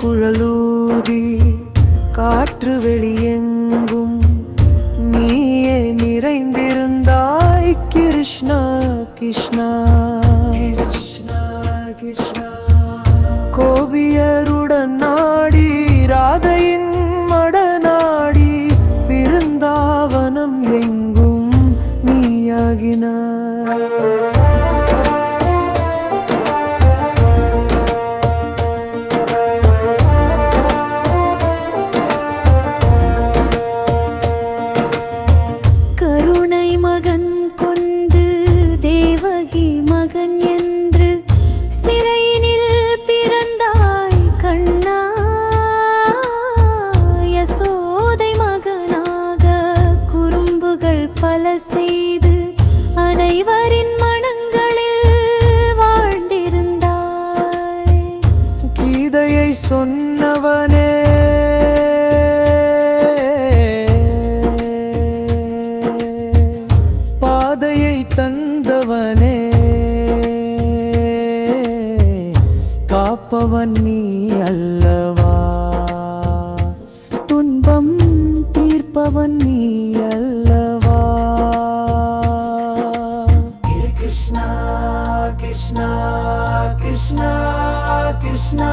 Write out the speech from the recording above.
குழலூதி காற்று வெளியெங்கும். நீயே நிறைந்திருந்தாய் கிருஷ்ணா கிருஷ்ணா. பிருந்தாவனம் எங்கும் நீயாகினார் சொன்னவனே பாதையை தந்தவனே. காப்பவன் நீ அல்லவா? துன்பம் தீர்ப்பவன் நீ அல்லவா? கிருஷ்ணா கிருஷ்ணா கிருஷ்ணா கிருஷ்ணா.